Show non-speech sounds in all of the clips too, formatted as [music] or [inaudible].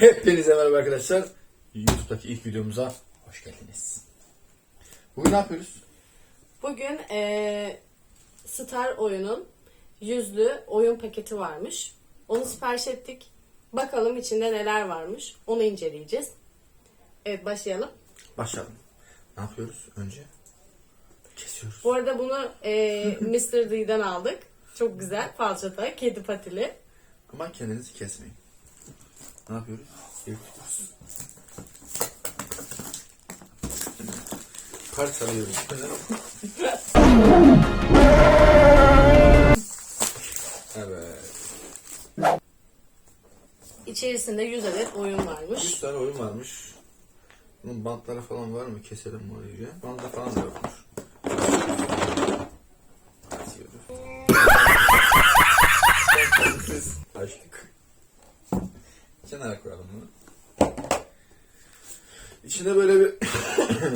Hepinize merhaba arkadaşlar. YouTube'daki ilk videomuza hoş geldiniz. Bugün ne yapıyoruz? Bugün eee, Star oyunun yüzlü oyun paketi varmış. Onu sipariş ettik. Bakalım içinde neler varmış. Onu inceleyeceğiz. Evet başlayalım. Başlayalım. Ne yapıyoruz önce? Kesiyoruz. Bu arada bunu eee Mr. D'den aldık. Çok güzel falçata, kedi patili. Ama kendinizi kesmeyin. Ne yapıyoruz? Yırtıyoruz. Parçalıyoruz. evet. İçerisinde 100 adet oyun 3 varmış. tane oyun varmış. Bunun bantları falan var mı? Keselim orayı? Bantı falan da yokmuş.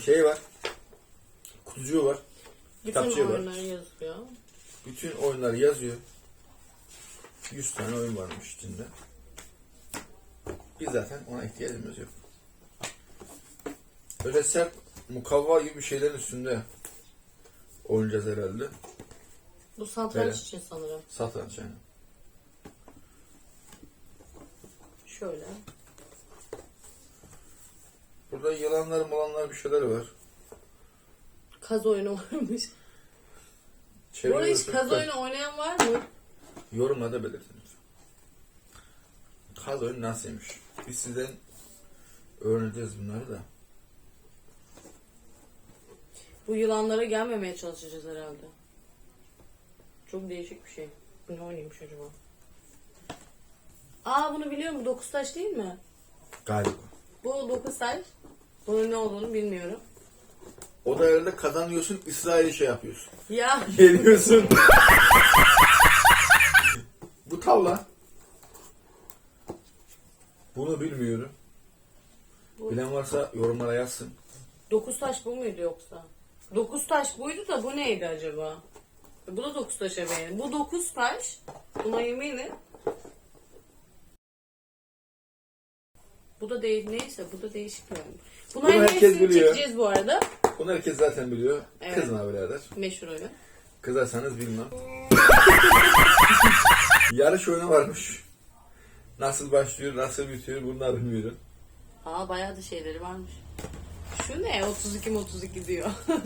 Şey var. Kutucuğu var. Bütün kitapçığı var. oyunları yazıyor. Bütün oyunları yazıyor. 100 tane oyun varmış içinde. Biz zaten ona ihtiyacımız yok. Böyle sert mukavva gibi şeylerin üstünde oynayacağız herhalde. Bu satranç Evet. için sanırım. Satranç yani. Şöyle. Burada yılanlar malanlar bir şeyler var. Kaz oyunu [laughs] varmış. Bu arada hiç kaz oyunu oynayan var mı? Yorumlarda belirtiniz. Kaz oyunu nasılmış? Biz sizden öğreneceğiz bunları da. Bu yılanlara gelmemeye çalışacağız herhalde. Çok değişik bir şey. Bu ne oynaymış acaba? Aa bunu biliyor musun? Dokuz taş değil mi? Galiba. Bu dokuz taş. Bunun ne olduğunu bilmiyorum. O da herhalde kazanıyorsun, İsrail'i şey yapıyorsun. Ya [laughs] Geliyorsun. Bu tavla. Bunu bilmiyorum. Bu- Bilen varsa yorumlara yazsın. dokuz taş bu muydu yoksa? Dokuz taş buydu da bu neydi acaba? Bu da dokuz taşa benziyor. Bu dokuz taş. Buna eminim. Bu da değil neyse bu da değişik oyun. Bunların Bunu herkes hepsini biliyor. çekeceğiz bu arada. Bunu herkes zaten biliyor. Evet. Kızma birader. Meşhur oyun. Kızarsanız bilmem. [laughs] Yarış oyunu varmış. Nasıl başlıyor, nasıl bitiyor bunlar bilmiyorum. Aa bayağı da şeyleri varmış. Şu ne? 32 mi 32 diyor. [laughs]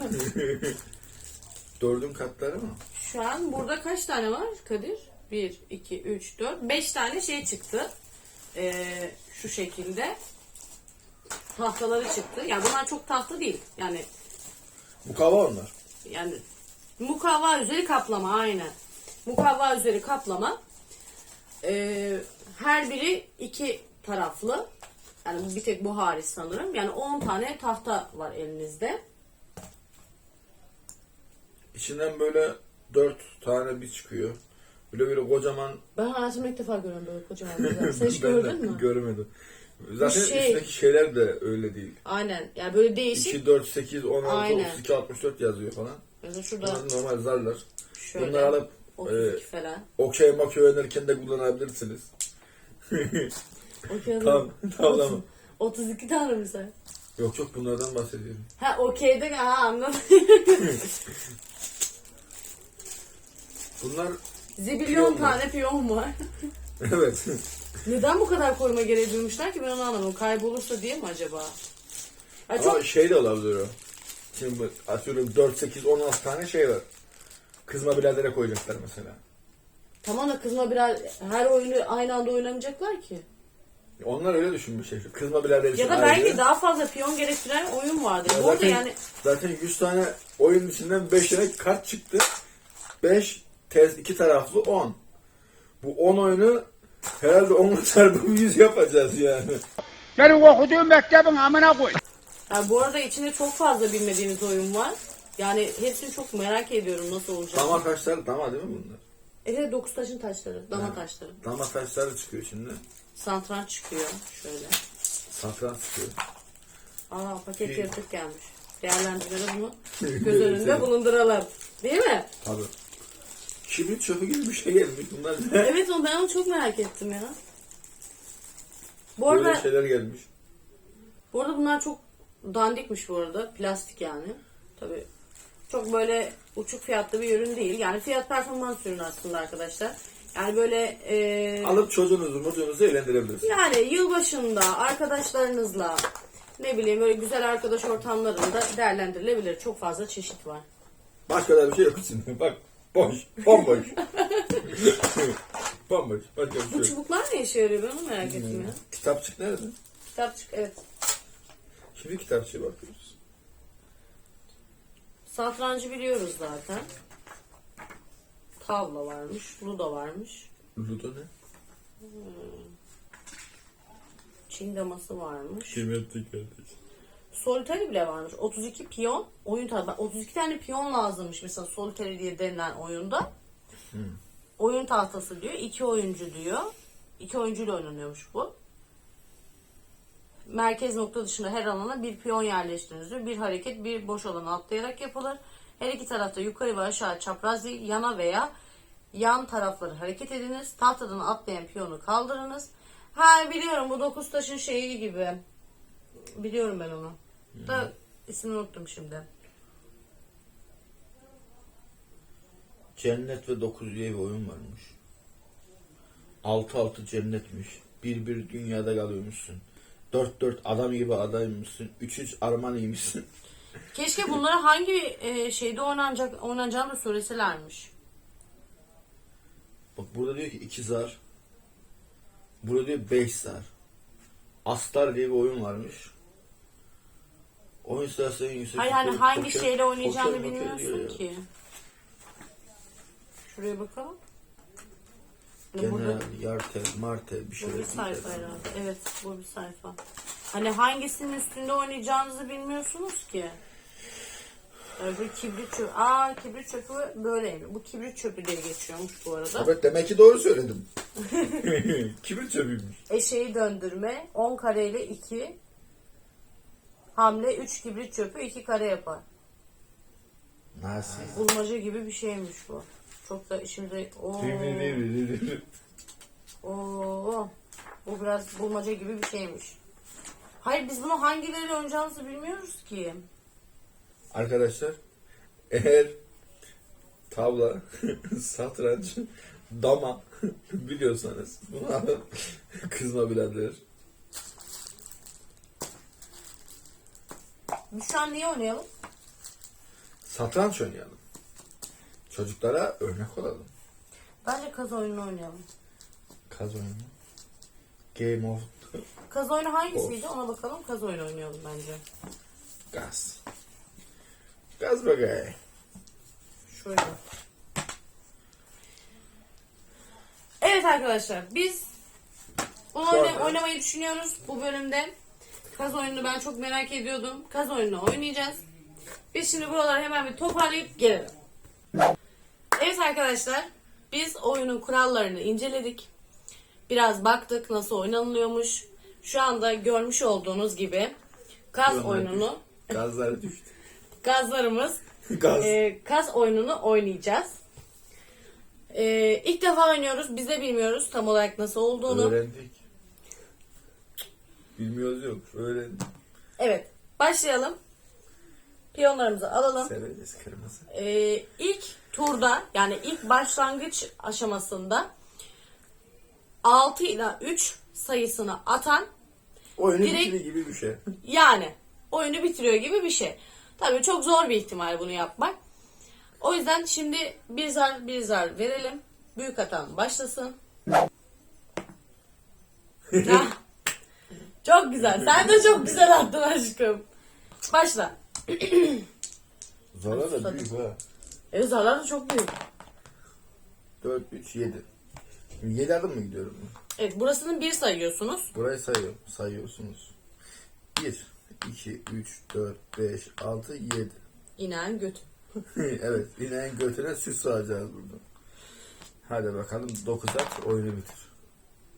Dördün katları mı? Şu an burada kaç tane var Kadir? 1, 2, 3, 4, 5 tane şey çıktı. Ee, şu şekilde. Tahtaları çıktı. Yani bunlar çok tahta değil. Yani Mukavva onlar. yani mukavva üzeri kaplama aynen. Mukavva üzeri kaplama. Ee, her biri iki taraflı. Yani bir tek bu hariç sanırım. Yani 10 tane tahta var elinizde. İçinden böyle dört tane bir çıkıyor. Böyle böyle kocaman Ben hayatımda ilk defa görüyorum böyle kocaman [laughs] güzel. Sen hiç Ben de gördün mü? Görmedim. Zaten şey- üstteki şeyler de öyle değil. Aynen. Yani böyle değişik. 2, 4, 8, 16, Aynen. 32, 64 yazıyor falan. Mesela şurada Bunlar normal zarlar. şöyle. Bunları alıp 32 e, falan. okey makey oynarken de kullanabilirsiniz. [laughs] Okey. Tam, tavla mı? 32 tane mi sen? Yok yok bunlardan bahsediyorum. Ha okeyde ha anladım. [laughs] Bunlar Zibilyon tane piyon var. [laughs] evet. Neden bu kadar koyma gereği duymuşlar ki ben onu anlamadım. Kaybolursa diye mi acaba? Ha, Ama çok şey de olabilir o. Şimdi bu- atıyorum 4, 8, 16 tane şey var. Kızma biradere koyacaklar mesela. tamam da kızma biraz her oyunu aynı anda oynamayacaklar ki. Onlar öyle düşünmüş. Şey. Kızma birader için Ya da belki daha fazla piyon gerektiren oyun vardır. Ya Bu arada zaten, yani zaten 100 tane oyun içinden 5 tane kart çıktı. 5 tez iki taraflı 10. Bu 10 oyunu herhalde 10 çarpı 100 yapacağız yani. Senin okuduğun mektebin amına koy. Yani bu arada içinde çok fazla bilmediğiniz oyun var. Yani hepsini çok merak ediyorum nasıl olacak. Dama taşları dama değil mi bunlar? Evet dokuz taşın taşları, dama taşları. Dama taşları çıkıyor şimdi. Santranç çıkıyor şöyle. Satranç çıkıyor. Aa paket yırtık gelmiş. Değerlendirmede bunu [laughs] göz önünde bulunduralım. Değil mi? Tabii. Kibrit çöpü gibi bir şey gelmiş bunlar. ne? [laughs] Evet onu ben onu çok merak ettim ya. Bu Böyle arada, şeyler gelmiş. bu arada bunlar çok dandikmiş bu arada. Plastik yani. Tabii çok böyle uçuk fiyatlı bir ürün değil. Yani fiyat performans ürünü aslında arkadaşlar. Yani böyle e, Alıp çocuğunuzu mucuğunuzu eğlendirebilirsiniz. yani yılbaşında arkadaşlarınızla ne bileyim böyle güzel arkadaş ortamlarında değerlendirilebilir. Çok fazla çeşit var. Başka da bir şey yok içinde. [laughs] Bak boş. Bomboş. Bomboş. Başka bir şey Bu yok. çubuklar ne işe yarıyor ben onu merak ettim ya. Kitapçık nerede? Kitapçık evet. Şimdi kitapçıya bakıyoruz. Satrancı biliyoruz zaten. Tavla varmış, ludo varmış. Ludo ne? Çin daması varmış. Kıymetli kardeş. Soliteri bile varmış. 32 piyon oyun tabi. 32 tane piyon lazımmış mesela soliteri diye denilen oyunda. Oyun tahtası diyor. iki oyuncu diyor. İki oyuncuyla oynanıyormuş bu. Merkez nokta dışında her alana bir piyon yerleştiriniz diyor. Bir hareket bir boş alanı atlayarak yapılır. Her iki tarafta yukarı ve aşağı çapraz değil, yana veya yan tarafları hareket ediniz. Tahtadan atlayan piyonu kaldırınız. Ha biliyorum bu dokuz taşın şeyi gibi. Biliyorum ben onu. Da ismini unuttum şimdi. Cennet ve 9 diye bir oyun varmış. 6-6 cennetmiş. 1-1 dünyada kalıyormuşsun. 4-4 adam gibi adaymışsın. 3-3 Armani'ymişsin. [laughs] Keşke bunları hangi e, şeyde oynanacak oynanacağını da söyleselermiş. Bak burada diyor ki 2 zar. Burada diyor 5 zar. Astar diye bir oyun varmış. Oyun sırasında yüksek. Hayır hani poker- hangi şeyle oynayacağını diyor bilmiyorsun ki. Şuraya bakalım. Hani burada General, Yarte, Marte bir şey. bu bir sayfa herhalde. Evet bu bir sayfa. Hani hangisinin üstünde oynayacağınızı bilmiyorsunuz ki. Yani bu kibrit çöpü. Aa kibrit çöpü böyleymiş. Bu kibrit çöpü diye geçiyormuş bu arada. Evet demek ki doğru söyledim. [laughs] [laughs] Kibrit çöpüymüş. Eşeği döndürme 10 kareyle 2 hamle 3 kibrit çöpü 2 kare yapar. Nasıl? Bulmaca gibi bir şeymiş bu. Çok da işimize... Oo, oo, bu biraz bulmaca gibi bir şeymiş. Hayır biz bunu hangileriyle oynayacağımızı bilmiyoruz ki. Arkadaşlar eğer tavla, [laughs] satranç, dama [laughs] biliyorsanız bunu [laughs] alın. Kızma birader. Biz şu an niye oynayalım? Satranç oynayalım. Çocuklara örnek olalım. Bence kaz oyununu oynayalım. Kaz oyunu. Game of Kaz oyunu hangisiydi ona bakalım. Kaz oyunu oynayalım bence. Gaz. Gaz bagay. Şöyle. Evet arkadaşlar biz bunu oyna- oynamayı düşünüyoruz bu bölümde. Kaz oyununu ben çok merak ediyordum. Kaz oyununu oynayacağız. Biz şimdi buraları hemen bir toparlayıp gelelim. Evet arkadaşlar biz oyunun kurallarını inceledik. Biraz baktık nasıl oynanılıyormuş. Şu anda görmüş olduğunuz gibi kaz Gazlar oyununu. Gazlar düştü. gazlarımız [laughs] Gaz. [laughs] e, kaz oyununu oynayacağız. E, ilk defa oynuyoruz. Biz de bilmiyoruz tam olarak nasıl olduğunu. Öğrendik. Bilmiyoruz yok. Öğrendik. Evet. Başlayalım. Piyonlarımızı alalım. Severiz kırmızı. E, ilk turda yani ilk başlangıç aşamasında 6 ile 3 sayısını atan Oyunu Direkt- bitiri gibi bir şey. yani oyunu bitiriyor gibi bir şey. Tabii çok zor bir ihtimal bunu yapmak. O yüzden şimdi bir zar bir zar verelim. Büyük atan başlasın. Hah. [laughs] çok güzel. Sen de çok güzel attın aşkım. Başla. Zara da büyük ha. Evet zarlar da çok büyük. 4, 3, 7. 7 adım mı gidiyorum? Evet burasını bir sayıyorsunuz. Burayı sayıyor, sayıyorsunuz. 1, 2, 3, 4, 5, 6, 7. İnen göt. evet, ineğin götüne süt sağacağız burada. Hadi bakalım 9 at, oyunu bitir.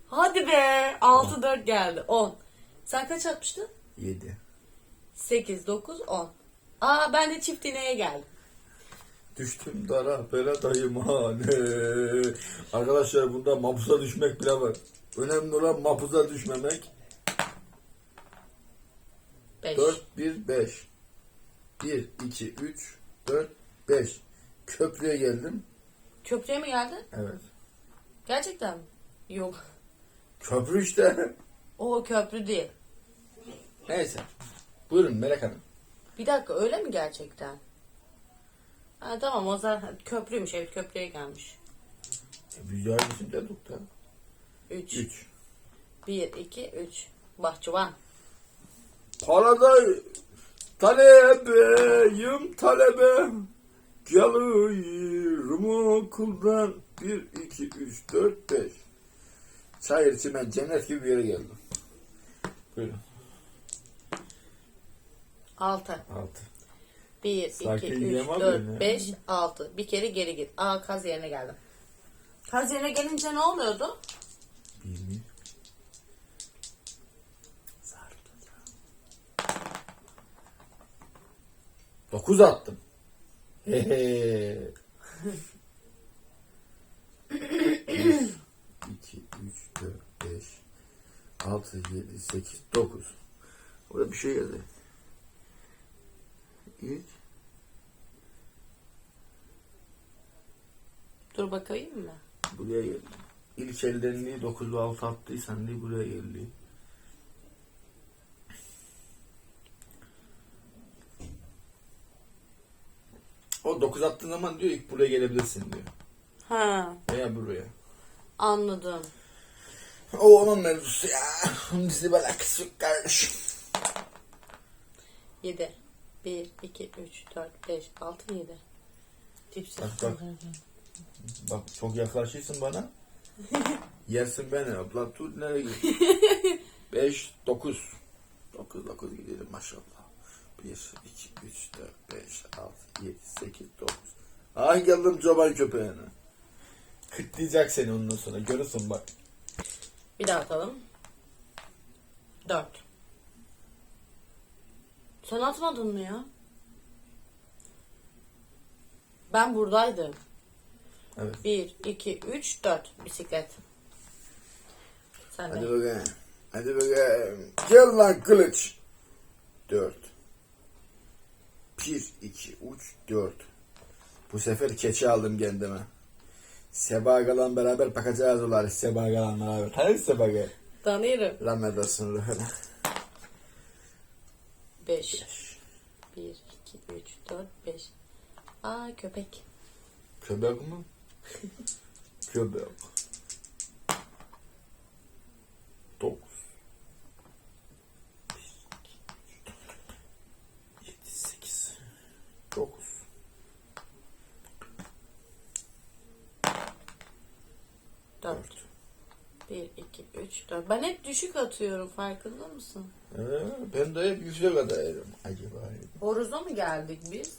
Hadi be. 6 4 geldi. 10. Sen kaç atmıştın? 7. 8 9 10. Aa ben de çift ineğe geldim. Düştüm dara bela dayımhane. Arkadaşlar bunda mapusa düşmek bile var. Önemli olan mapusa düşmemek. 5. 4, 1, 5. 1, 2, 3, 4, 5. Köprüye geldim. Köprüye mi geldin? Evet. Gerçekten mi? Yok. Köprü işte. O köprü değil. Neyse. Buyurun Melek Hanım. Bir dakika öyle mi gerçekten? Ha, tamam o zaman köprüymüş evet köprüye gelmiş. E, Biz yargısını dedik da. 3. 3. 1, 2, 3. Bahçıvan. Parada talebeyim talebe. Gelirim okuldan. 1, 2, 3, 4, 5. Çayır çimen cennet gibi bir yere geldim. Buyurun. 6. 6. 1, Sakin 2, 3, yiyemem 4, ben ya. 5, 6. Bir kere geri git. Aa kaz yerine geldim. Kaz yerine gelince ne oluyordu? Bilmiyorum. 9 attım. Hehe. [laughs] 1, 2, 3, 4, 5, 6, 7, 8, 9. Burada bir şey yazıyor. İlk Dur bakayım mı? buraya geldi. İlk eldenliği 9 ve 6 attıysan diye buraya geldi. O 9 attığın zaman diyor ilk buraya gelebilirsin diyor. Ha Veya buraya. anladım. O onun mevzusu ya. [laughs] Bizi böyle alakası yok kardeşim. 7. 1, 2, 3, 4, 5, 6, 7. Tipsiz. Bak, bak. Bak çok yaklaşırsın bana. [laughs] Yersin beni. Abla dur nereye gidiyorsun? 5, 9. 9, 9 gidelim maşallah. 1, 2, 3, 4, 5, 6, 7, 8, 9. Ah geldim çoban köpeğine. Kıtlayacak seni ondan sonra. Görürsün bak. Bir daha atalım. 4. Sen atmadın mı ya? Ben buradaydım. Evet. 1, 2, 3, 4. Bisiklet. Sen Hadi de. bakayım. Hadi bakayım. Gel lan kılıç. 4. 1, 2, 3, 4. Bu sefer keçi aldım kendime. Sebagalan beraber bakacağız olar. Sebagalan beraber. Hayır Sebaga. Tanıyorum. Rahmet olsun ruhuna. 5. 1, 2, 3, 4, 5. Aa köpek. Köpek mi? [laughs] Köpek. 9. 7, 8. 9. 4. 1, 2, 3, 4. Ben hep düşük atıyorum farkında mısın? Ee, ben de hep yüksek adayım. Acaba Horoza mı geldik biz?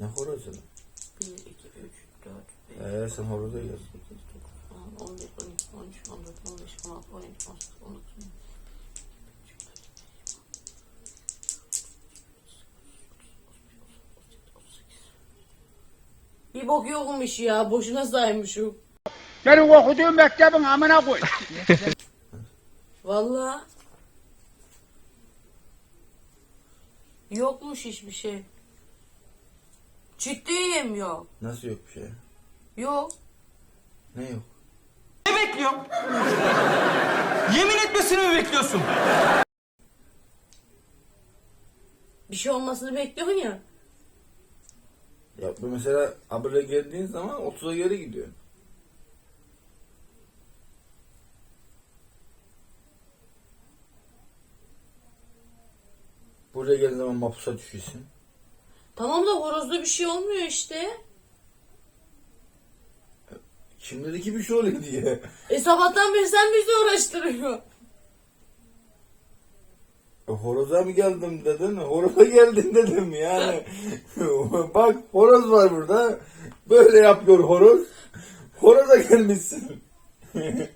ne horozu? 1, 2, 3, 4, 5, Ee, sen horoza geldin. 8, 9, 10, 11, 12, 13, 14, 15, 16, 17, 18, 19, 20. Bir bok yokmuş ya. Boşuna saymışım. Senin okuduğun mektebin amına koy. Vallahi. Yokmuş hiçbir şey. Ciddiyim yok. Nasıl yok bir şey? Yok. Ne yok? Ne bekliyorsun? Yemin etmesini mi bekliyorsun? Bir şey olmasını bekliyorsun ya. Ya bu mesela abire geldiğin zaman 30'a geri gidiyor. Buraya geldiğin zaman mapusa düşüyorsun. Tamam da horozda bir şey olmuyor işte. Şimdi dedi ki bir şey oluyor diye. E sabahtan beri sen bizi uğraştırıyor. E, Horoza mı geldim dedin? Horoza geldin dedim yani. [laughs] Bak horoz var burada. Böyle yapıyor horoz. Horoza gelmişsin. [laughs]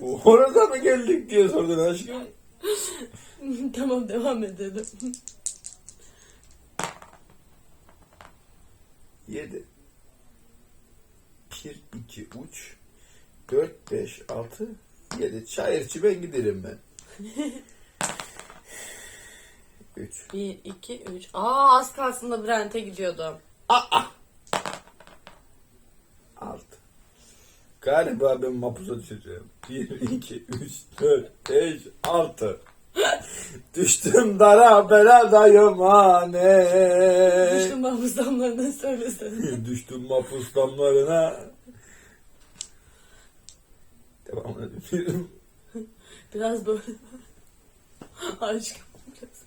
Horoza mı geldik diye sordun aşkım. [laughs] tamam devam edelim. 7 1, 2, 3 4, 5, 6 7 Çayırçı ben giderim ben. 3. 1, 2, 3. Aa az kalsın labirente gidiyordum. 6. Galiba ben mapuza düşeceğim. 1, 2, 3, 4, 5, 6. Düştüm dara beladayım hane. Düştüm mahpus damlarına söylesene. Düştüm mapus damlarına. Devam edelim. Biraz böyle. Aşkım. biraz.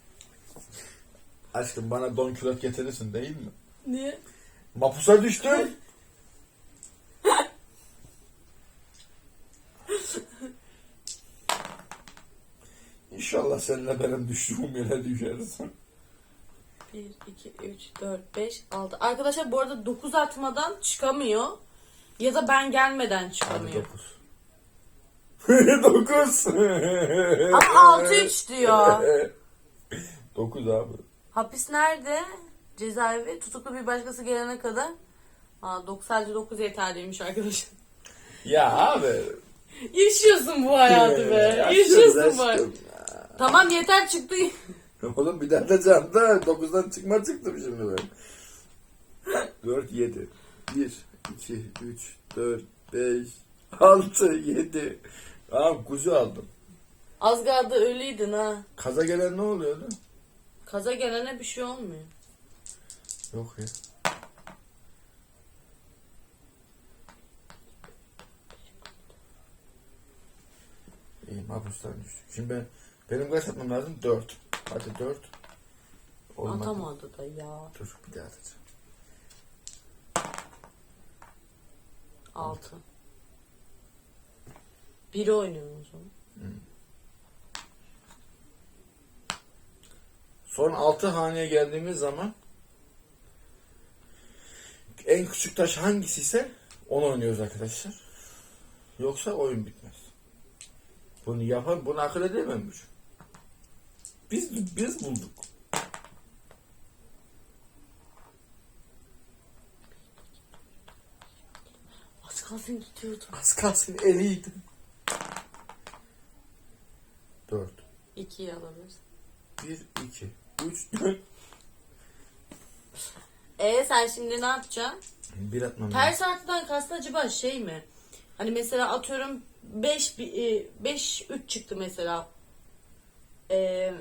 Aşkım bana don külot getirirsin değil mi? Niye? Mapusa düştüm. İnşallah seninle benim düştüğüm yere düşersin. 1, 2, 3, 4, 5, 6. Arkadaşlar bu arada 9 atmadan çıkamıyor. Ya da ben gelmeden çıkamıyor. 9. 9. [laughs] Ama 6 3 diyor. [laughs] 9 abi. Hapis nerede? Cezaevi. Tutuklu bir başkası gelene kadar. Aa, 9, sadece 9 yeterliymiş arkadaşlar. Ya abi. [laughs] Yaşıyorsun bu hayatı be. Yaşıyorsun bu hayatı. Tamam yeter çıktı. [laughs] Oğlum bir daha da camda 9'dan çıkma çıktım şimdi ben. 4, 7. 1, 2, 3, 4, 5, 6, 7. Tamam kuzu aldım. Az kaldı ölüydün ha. Kaza gelen ne oluyordu? Kaza gelene bir şey olmuyor. Yok ya. İyi mahpustan düştük. Şimdi ben, benim kaç atmam lazım? 4. Hadi 4. Olmadı. Atamadı da ya. Dur bir daha atacağım. 6. Biri oynuyorum o zaman. Son 6 haneye geldiğimiz zaman en küçük taş hangisi ise onu oynuyoruz arkadaşlar. Yoksa oyun bitmez. Bunu yapan bunu akıl edememiş. Biz biz bulduk. Az kalsın gidiyordum. Az kalsın eliydi. 4 2'yi alabiliriz. 1 2 3 4 E sen şimdi ne yapacaksın? bir atmam lazım. Ters artıdan kastı acaba şey mi? Hani mesela atıyorum 5 5 3 çıktı mesela. Ee,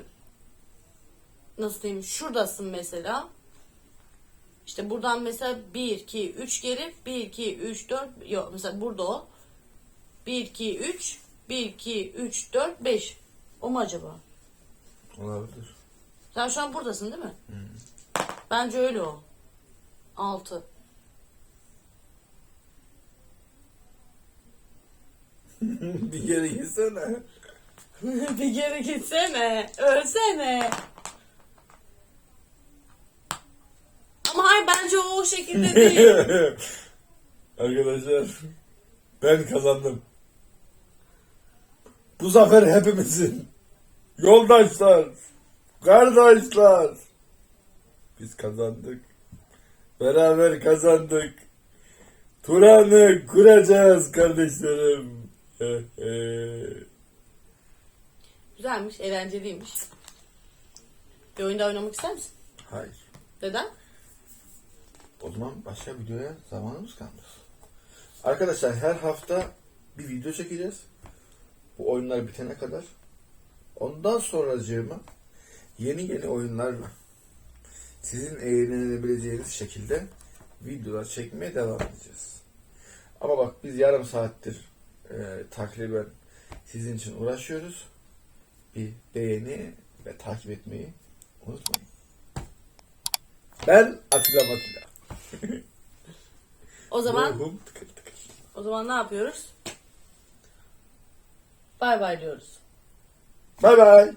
nasıl diyeyim? Şuradasın mesela. İşte buradan mesela 1 2 3 geri 1 2 3 4 yok mesela burada o. 1 2 3 1 2 3 4 5. O mu acaba? Olabilir. Sen şu an buradasın değil mi? Bence öyle o. 6. [laughs] bir geri gitsene. [laughs] bir geri gitsene. Ölsene. Ama hayır bence o o şekilde değil. [laughs] Arkadaşlar ben kazandım. Bu zafer hepimizin. Yoldaşlar, kardeşler. Biz kazandık. Beraber kazandık. Turan'ı kuracağız kardeşlerim. [laughs] Güzelmiş, eğlenceliymiş. Bir oyunda oynamak ister misin? Hayır. Neden? O zaman başka videoya zamanımız kalmaz. Arkadaşlar her hafta bir video çekeceğiz. Bu oyunlar bitene kadar. Ondan sonracığıma yeni yeni oyunlarla sizin eğlenebileceğiniz şekilde videolar çekmeye devam edeceğiz. Ama bak biz yarım saattir e, takriben sizin için uğraşıyoruz. Bir beğeni ve takip etmeyi unutmayın. Ben Atilla Matilla. O zaman Ruhum tıkır tıkır. o zaman ne yapıyoruz? Bay bay diyoruz. Bay bay.